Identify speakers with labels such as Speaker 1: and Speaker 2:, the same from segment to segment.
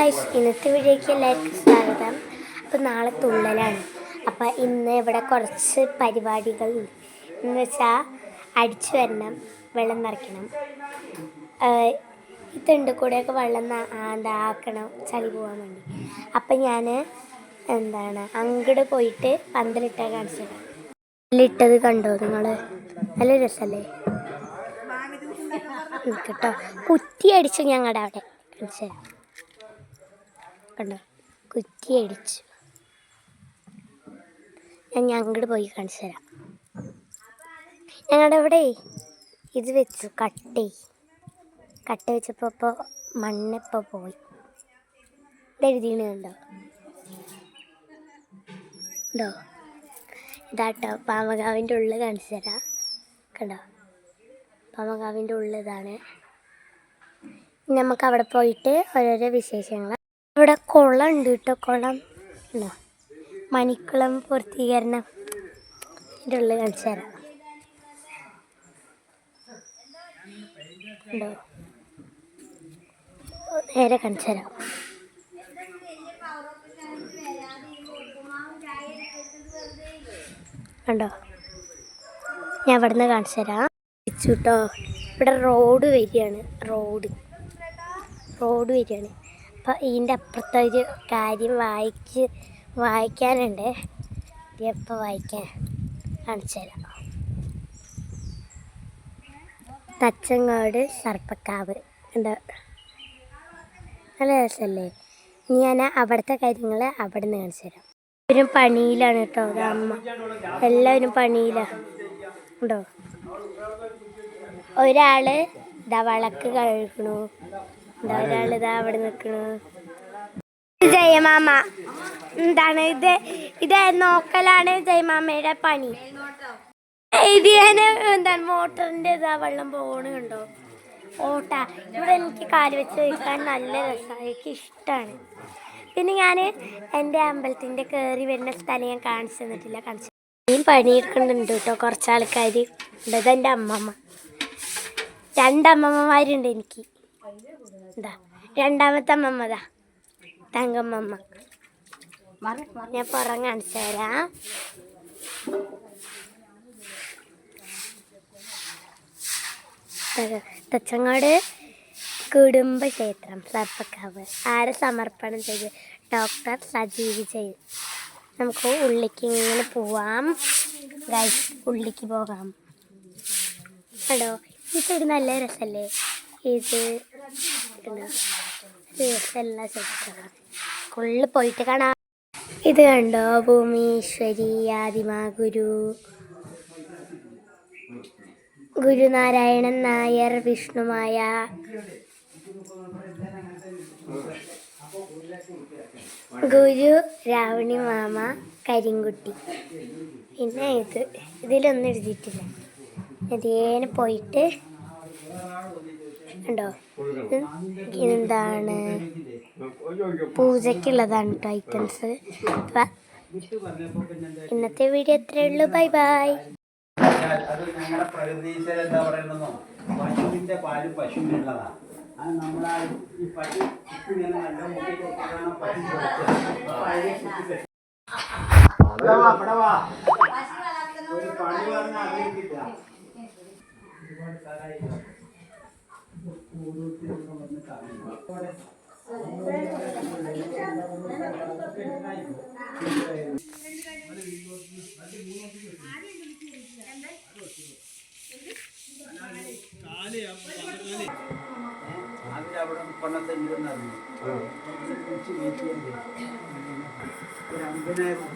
Speaker 1: Guys ഇന്നത്തെ വീഡിയോയ്ക്ക് എല്ലാവർക്കും സ്വാഗതം. അപ്പോൾ നാളെ തുള്ളലാണ്. അപ്പോൾ ഇന്ന് ഇവിടെ കുറച്ച് പരിപാടികൾ എന്ന് വെച്ചാൽ അടിച്ചു വരണം വെള്ളം നിറയ്ക്കണം. ഈ തെണ്ട് കൂടെയൊക്കെ വെള്ളം ന- ആ, എന്താ ആക്കണം ചളി പോകാൻ വേണ്ടി. അപ്പം ഞാൻ എന്താണ് അങ്ങോട്ട് പോയിട്ട് പന്തലിട്ടാൽ കാണിച്ചു പന്തലിട്ടത് കണ്ടോ നിങ്ങൾ നല്ല രസമല്ലേ കേട്ടോ കുറ്റി അടിച്ചു ഞങ്ങളുടെ അവിടെ കാണിച്ചു തരാം. കണ്ടോ? കുറ്റി അടിച്ചു. ഞാൻ ഞങ്ങോട്ട് പോയി കാണിച്ചു തരാം. ഞങ്ങളുടെ അവിടെ ഇത് വെച്ചു കട്ടേ. കട്ട വെച്ചപ്പോൾ ഇപ്പോൾ മണ്ണിപ്പോൾ പോയി. ഇതെഴുതിയാണ് കണ്ടോ? ഉണ്ടോ ഇതാട്ടോ പാമകാവിന്റെ ഉള്ളിൽ കാണിച്ചു തരാം. കണ്ടോ? പാമകാവിന്റെ ഉള്ളിൽ ഇതാണ്. നമുക്ക് അവിടെ പോയിട്ട് ഓരോരോ വിശേഷങ്ങൾ ഇവിടെ കുളം. ഉണ്ട് കേട്ടോ കുളം മണിക്കുളം പൂർത്തീകരണം. ഇതിന്റെ ഉള്ളിൽ കാണിച്ചു തരാം. ഉണ്ടോ നേരെ കാണിച്ചു തരാം. കണ്ടോ? ഞാൻ ഇവിടെ നിന്ന് കാണിച്ചു തരാം. കേട്ടോ ഇവിടെ റോഡ് വരികയാണ് റോഡ്. റോഡ് വരികയാണ്. അപ്പം ഇതിന്റെ അപ്പുറത്തെ ഒരു കാര്യം വായിച്ച് വായിക്കാനുണ്ട്. എപ്പോൾ വായിക്കാൻ? കാണിച്ചു തരാം. തച്ചങ്ങോട് സർപ്പക്കാവ്. എന്താ നല്ല രസമല്ലേ ഇനി ഞാൻ അവിടുത്തെ കാര്യങ്ങൾ അവിടെ നിന്ന് കാണിച്ചു തരാം. എല്ലാവരും പണിയിലാണ് കേട്ടോ അമ്മ. എല്ലാവരും പണിയിലാണ് ഉണ്ടോ? ഒരാൾ ഇതാ വിളക്ക് കഴുകണു. അവിടെ ജയമാമ. എന്താണ് ഇത്? ഇത് നോക്കലാണ് ജയമാമയുടെ പണി. ഇതിന് എന്താണ് മോട്ടറിന്റെ ഇതാ വെള്ളം പോകണുണ്ടോ ഓട്ട. ഇവിടെ എനിക്ക് കാൽ വെച്ച് കഴിക്കാൻ നല്ല രസമാണ് എനിക്ക് ഇഷ്ടമാണ് പിന്നെ ഞാൻ എന്റെ അമ്പലത്തിന്റെ കയറി വരുന്ന സ്ഥലം ഞാൻ കാണിച്ചു തന്നിട്ടില്ല. കാണിച്ചു ഇനിയും പണിയെടുക്കുന്നുണ്ട് കേട്ടോ. കുറച്ച് ആൾക്കാർ ഉണ്ട് ഇതെന്റെ അമ്മമ്മ രണ്ടമ്മമ്മമാരുണ്ട് എനിക്ക്. രണ്ടാമത്തെ അമ്മമ്മതാ തങ്കമ്മമ്മ. ഞാൻ പുറം കാണിച്ചു തരാം. തച്ചങ്ങാട് കുടുംബക്ഷേത്രം സർപ്പക്കാവ്. ആരെ സമർപ്പണം ചെയ്ത്? ഡോക്ടർ സജീവ് ചെയ്യും നമുക്ക് ഉള്ളിക്ക് ഇങ്ങനെ പോവാം. ഉള്ളിക്ക് പോകാം. കേട്ടോ ഈ സൈഡ് നല്ല രസമല്ലേ? ഇത് എല്ലാം സെറ്റാണ് ഉള്ളിൽ പോയിട്ട് കാണാം. ഇത് കണ്ടോ? ഭൂമീശ്വരി ആദിമ ഗുരു. ഗുരുനാരായണൻ നായർ വിഷ്ണുമായ. ഗുരു രാവണി മാമ കരിങ്കുട്ടി. പിന്നെ ഇത്. ഇതിലൊന്നും എഴുതിയിട്ടില്ല. അതേനെ പോയിട്ട് ഇത് എന്താണ് പൂജയ്ക്കുള്ളതാണ് കേട്ടോ ഐറ്റംസ് ഇന്നത്തെ വീഡിയോ ഇത്രയേ ഉള്ളൂ ബൈ ബൈ
Speaker 2: എന്താ. ഒരു പണി പറഞ്ഞാൽ അറിയിക്കില്ല ഒരുപാട് കാലായി. ഓരോരുത്തരും വന്ന് കാണുന്നു. അതിലവിടെ കൊണ്ടത്തെ ഇരുന്നറിഞ്ഞു കുറിച്ച് വീട്ടിലുണ്ട് ഒരു അമ്പതിനായിരം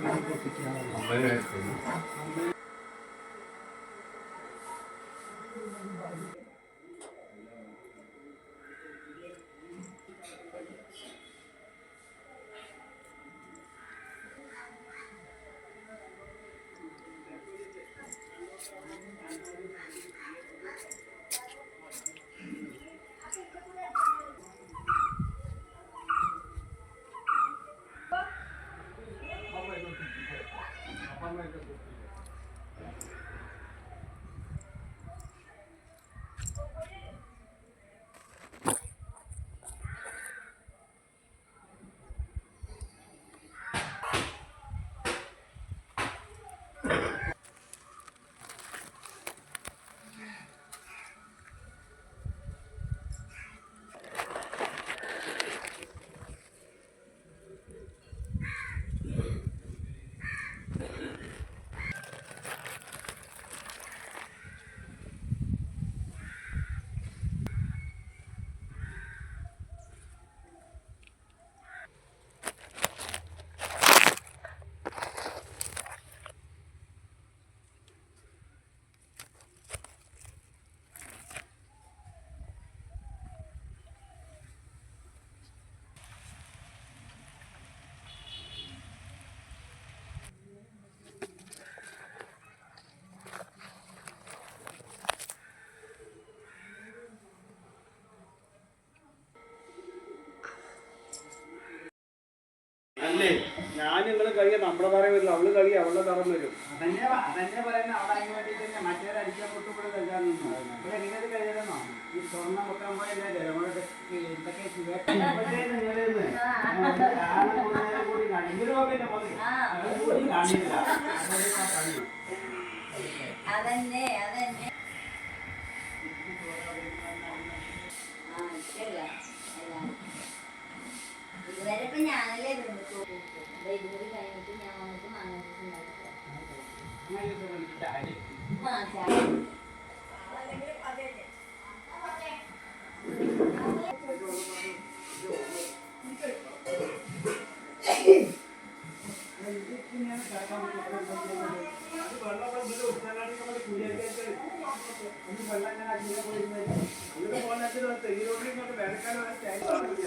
Speaker 2: ഞാനേ ഞാൻ നിങ്ങൾ കഴിയ നമ്മുടെ തറ വരില്ല അവൾ കഴിയ അവളുടെ തറം വരും.
Speaker 1: അതന്നെ അതന്നെ
Speaker 3: ആ. ഇതുവരെ ഇപ്പൊ ഞാനല്ലേ ഇതുവരെ കഴിഞ്ഞിട്ട് ഞാൻ വന്നിട്ട് മാങ്ങാണ്ടാക്കി ആ ചായ അനുകുട്ടി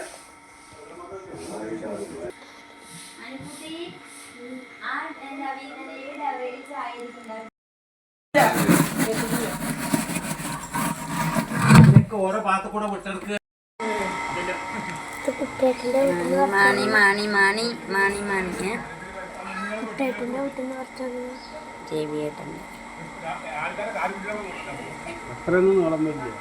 Speaker 1: ഭാഗത്ത് കൂടെ വിട്ടെടുക്കുക
Speaker 3: മാണി മാണി മാണി മാണി മാണി ചെവിയേട്ടന്റെ
Speaker 2: അത്രയൊന്നും നീളം വരില്ല